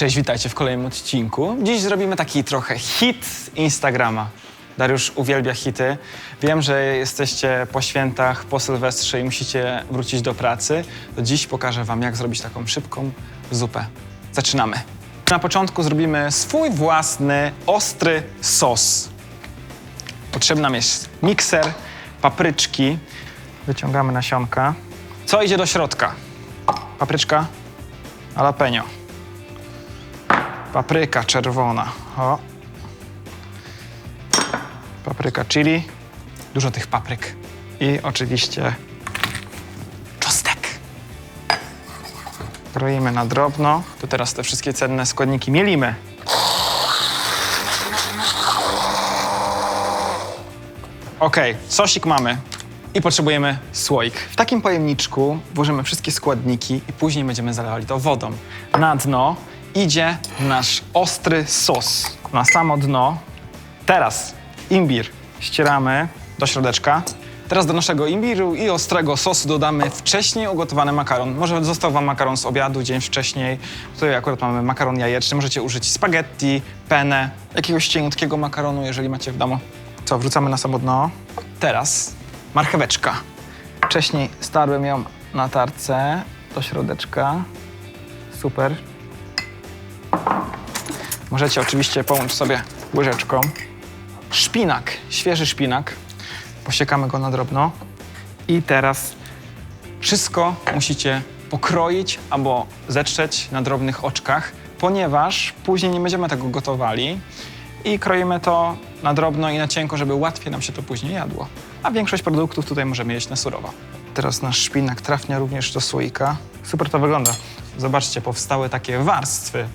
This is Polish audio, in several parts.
Cześć, witajcie w kolejnym odcinku. Dziś zrobimy taki trochę hit Instagrama. Dariusz uwielbia hity. Wiem, że jesteście po świętach, po Sylwestrze i musicie wrócić do pracy. To dziś pokażę wam, jak zrobić taką szybką zupę. Zaczynamy. Na początku zrobimy swój własny, ostry sos. Potrzebny nam jest mikser, papryczki. Wyciągamy nasionka. Co idzie do środka? Papryczka, jalapeno. Papryka czerwona. O. Papryka chili. Dużo tych papryk. I oczywiście czosnek. Kroimy na drobno. To teraz te wszystkie cenne składniki mielimy. Ok, sosik mamy. I potrzebujemy słoik. W takim pojemniczku włożymy wszystkie składniki i później będziemy zalewali to wodą. Na dno idzie nasz ostry sos. Na samo dno. Teraz imbir ścieramy do środeczka. Teraz do naszego imbiru i ostrego sosu dodamy wcześniej ugotowany makaron. Może został wam makaron z obiadu dzień wcześniej. Tutaj akurat mamy makaron jajeczny. Możecie użyć spaghetti, penne, jakiegoś cieniutkiego makaronu, jeżeli macie w domu. Co, wrzucamy na samo dno. Teraz marcheweczka. Wcześniej starłem ją na tarce do środeczka. Super. Możecie oczywiście pomóc sobie łyżeczką. Szpinak, świeży szpinak. Posiekamy go na drobno. I teraz wszystko musicie pokroić albo zetrzeć na drobnych oczkach, ponieważ później nie będziemy tego gotowali i kroimy to na drobno i na cienko, żeby łatwiej nam się to później jadło. A większość produktów tutaj możemy jeść na surowo. Teraz nasz szpinak trafnia również do słoika. Super to wygląda. Zobaczcie, powstały takie warstwy.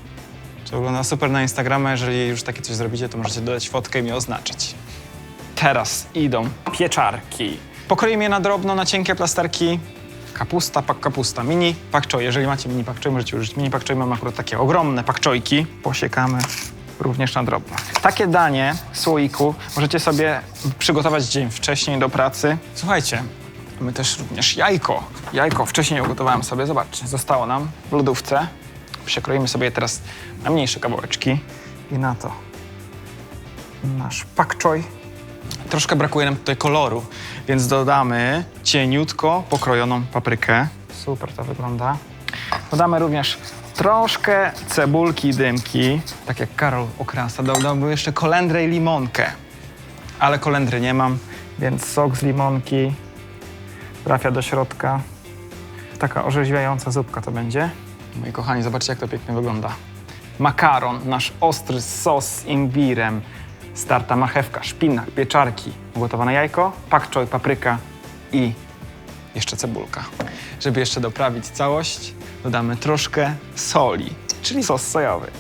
Wygląda super na Instagrama. Jeżeli już takie coś zrobicie, to możecie dodać fotkę i mi oznaczyć. Teraz idą pieczarki. Pokroimy je na drobno, na cienkie plasterki. Kapusta, pak kapusta, mini pak. Jeżeli macie mini pak możecie użyć mini pak choi. Mam akurat takie ogromne pak choiki. Posiekamy również na drobno. Takie danie w słoiku możecie sobie przygotować dzień wcześniej do pracy. Słuchajcie, mamy też również jajko. Jajko wcześniej ugotowałem sobie, zobaczcie, zostało nam w lodówce. Przekroimy sobie teraz na mniejsze kawałeczki i na to nasz pak choi. Troszkę brakuje nam tutaj koloru, więc dodamy cieniutko pokrojoną paprykę. Super to wygląda. Dodamy również troszkę cebulki dymki, tak jak Karol okrasa. Dodałbym jeszcze kolendrę i limonkę, ale kolendry nie mam, więc sok z limonki trafia do środka. Taka orzeźwiająca zupka to będzie. Moi kochani, zobaczcie jak to pięknie wygląda. Makaron, nasz ostry sos z imbirem, starta marchewka, szpinak, pieczarki, ugotowane jajko, pak choi, papryka i jeszcze cebulka. Żeby jeszcze doprawić całość, dodamy troszkę soli, czyli sos sojowy.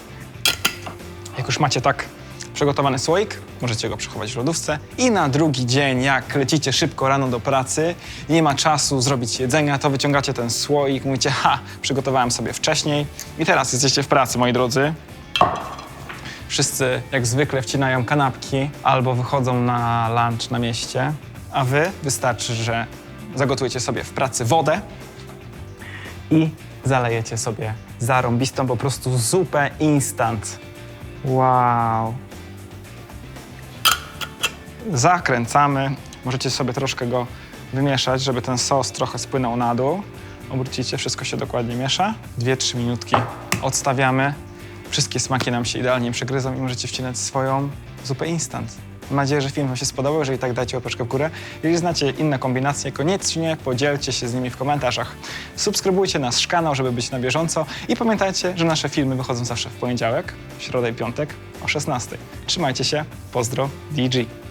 Jak już macie tak przygotowany słoik, możecie go przechować w lodówce i na drugi dzień, jak lecicie szybko rano do pracy, nie ma czasu zrobić jedzenia, to wyciągacie ten słoik, mówicie, ha, przygotowałem sobie wcześniej i teraz jesteście w pracy, moi drodzy. Wszyscy jak zwykle wcinają kanapki albo wychodzą na lunch na mieście, a wy wystarczy, że zagotujecie sobie w pracy wodę i zalejecie sobie zarąbistą po prostu zupę instant. Wow. Zakręcamy. Możecie sobie troszkę go wymieszać, żeby ten sos trochę spłynął na dół. Obrócicie, wszystko się dokładnie miesza. 2-3 minutki odstawiamy. Wszystkie smaki nam się idealnie przegryzą i możecie wcinać swoją zupę instant. Mam nadzieję, że film Wam się spodobał. Jeżeli tak, dajcie łapeczkę w górę. Jeżeli znacie inne kombinacje, koniecznie podzielcie się z nimi w komentarzach. Subskrybujcie nasz kanał, żeby być na bieżąco i pamiętajcie, że nasze filmy wychodzą zawsze w poniedziałek, środę i piątek o 16. Trzymajcie się. Pozdro, DG.